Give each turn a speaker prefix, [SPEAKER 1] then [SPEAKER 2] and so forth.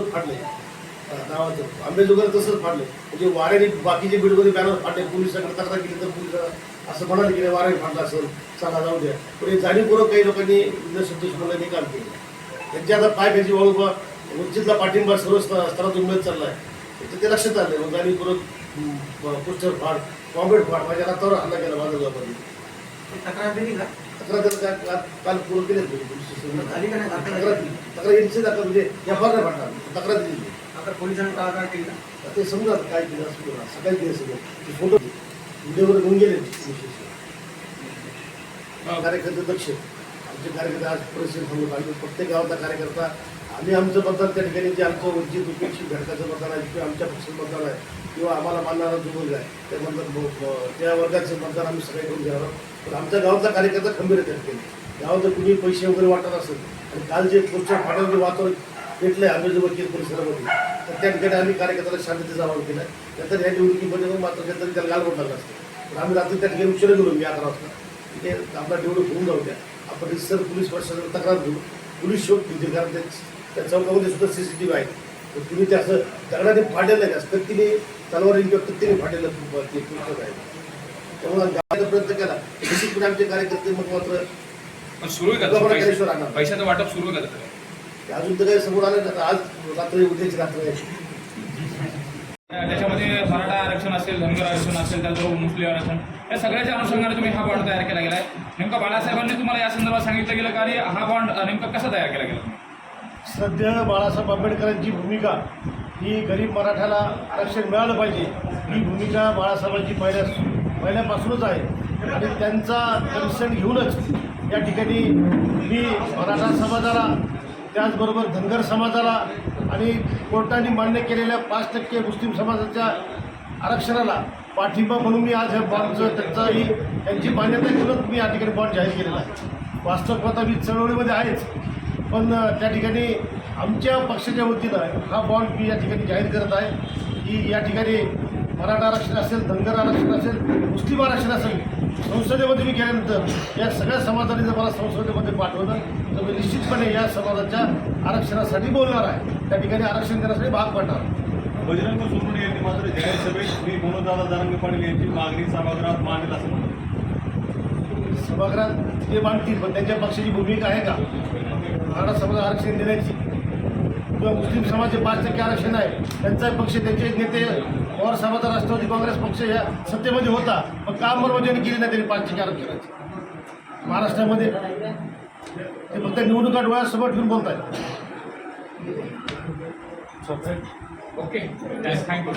[SPEAKER 1] परत फाडले. नावाचं. आंबेजोगाई तसंच फाडले. म्हणजे वाऱ्याने बाकीचे बीडमध्ये बॅनर फाडले पोलिसांकडे तक्रार केली तर पोलीस असं म्हणाले की नाही, वाऱ्याने फाडला असेल चला जाऊ द्या. पण हे जाणीवपूर्वक काही लोकांनी विद्या दुश्मनाने काम केलं. त्यांची आता पाय घ्यायची वळू बा वंचितला पाठिंबा सर्व स्त- स्तरातून मिळत चाललाय. तर ते लक्षात आलं. मग जाणीवपूर्वक पोस्टर फाड कॉम्रेड फाड माझ्या हातावर हल्ला केला माझा जबाबदारी.
[SPEAKER 2] तक्रार दिली का?
[SPEAKER 1] तक्रार काल पूर्ण केली? तक्रार दिली तक्रार यांची दाखल म्हणजे एफ आर नाही फाडणार तक्रार दिली
[SPEAKER 2] पोलिसांनी केली
[SPEAKER 1] ते समजा काय केलं असं केलं सकाळी केलं सगळं ते फोटो व्हिडिओवर घेऊन गेले. कार्यकर्ते दक्ष आमचे कार्यकर्ते आज परिस्थिती सांगत आम्ही प्रत्येक गावाचा कार्यकर्ता आम्ही आमचं मतदान त्या ठिकाणी जे आमचं वंचित उपेक्षित घटकाचं मतदान आहे किंवा आमच्या पक्षाचं मतदान आहे किंवा आम्हाला मानणारा जो वर्ग आहे त्या मतदान त्या वर्गाचं मतदान आम्ही सगळे करून घ्यावं पण आमच्या गावाचा कार्यकर्ता खंबीर त्या ठिकाणी. गावात कुणी पैसे वगैरे वाटत असेल आणि काल जे पुढच्या फाट्यामध्ये वातावरण भेटलं भेटलंय आम्ही जो वकील परिसरामध्ये तर त्या ठिकाणी आम्ही कार्यकर्त्याला शांततेचा आवाहन केला नंतर ह्या निवडणुकीमध्ये मग मात्र काहीतरी त्याला गाल लागला असतं. पण आम्ही रात्री त्या ठिकाणी उशिरा गेलो मी अकरा वाजता. तिथे आपला निवडणूक होऊन जाऊ द्या. आपण रिसर पोलीस प्रशासनाला तक्रार देऊ पोलीस शोध घेतील कारण त्या चौकामध्ये सुद्धा सी सी टी व्ही आहे. तर तुम्ही ते असं दगडाने फाडलेलं आहे का? कत्तीने तलवारीने किंवा कत्तीने खूप ते पुस्तक आहे त्यामुळे गावाचा प्रयत्न केला. निश्चितपणे आमचे कार्यकर्ते मग मात्र
[SPEAKER 3] पण सुरू आहे. पैशाचं वाटप सुरू आहे का?
[SPEAKER 1] अजून तर काही समोर आलं नाही. आता आज रात्री उद्याची रात्र आहे.
[SPEAKER 3] त्याच्यामध्ये मराठा आरक्षण असेल धनगर आरक्षण असेल त्याचबरोबर मुस्लिम आरक्षण या सगळ्याच्या अनुषंगाने तुम्ही हा बॉन्ड तयार केला गेला आहे नेमका बाळासाहेबांनी तुम्हाला या संदर्भात सांगितलं गेलं का? आणि हा बॉन्ड नेमका कसा तयार केला गेला?
[SPEAKER 1] सध्या बाळासाहेब आंबेडकरांची भूमिका ही गरीब मराठ्याला आरक्षण मिळालं पाहिजे ही भूमिका बाळासाहेबांची पहिल्या पहिल्यापासूनच आहे. आणि त्यांचा कन्सर्न घेऊनच या ठिकाणी मी मराठा समाजाला त्याचबरोबर धनगर समाजाला आणि कोर्टाने मान्य केलेल्या पाच टक्के मुस्लिम समाजाच्या आरक्षणाला पाठिंबा म्हणून मी आज ह्या बॉन्डचं त्यांचाही त्यांची मान्यता घेऊनच मी या ठिकाणी बॉन्ड जाहीर केलेला आहे. वास्तवता मी चळवळीमध्ये आहेच. पण त्या ठिकाणी आमच्या पक्षाच्या वतीनं हा बॉन्ड मी या ठिकाणी जाहीर करत आहे की या ठिकाणी मराठा आरक्षण असेल धनगर आरक्षण असेल मुस्लिम आरक्षण असेल संसदेमध्ये मी गेल्यानंतर या सगळ्या समाजाने जर मला संसदेमध्ये पाठवलं तर मी निश्चितपणे या समाजाच्या आरक्षणासाठी बोलणार आहे. त्या ठिकाणी आरक्षण देण्यासाठी भाग पडणार.
[SPEAKER 4] बजरंग सोनवणे यांनी मात्र जाहीर सभेत श्री मनोजदादा दानंगे पाटील यांची मागणी सभागृहात मांडेल असं म्हणतात
[SPEAKER 1] सभागृहात ते मांडतील पण त्यांच्या पक्षाची भूमिका आहे का? मराठा समाज आरक्षण देण्याची. किंवा मुस्लिम समाजाचे पाच टक्के आरक्षण आहे. त्यांचा पक्ष त्यांचे नेते पवार साहेबांचा राष्ट्रवादी काँग्रेस पक्ष या सत्तेमध्ये होता. पण का अंमलबजावणी म्हणजे केली नाही त्यांनी पाच टक्के आरक्षणाची महाराष्ट्रामध्ये ते फक्त निवडणुका डोळ्यासमोर ठेवून बोलत आहेत
[SPEAKER 3] ओके थँक्यू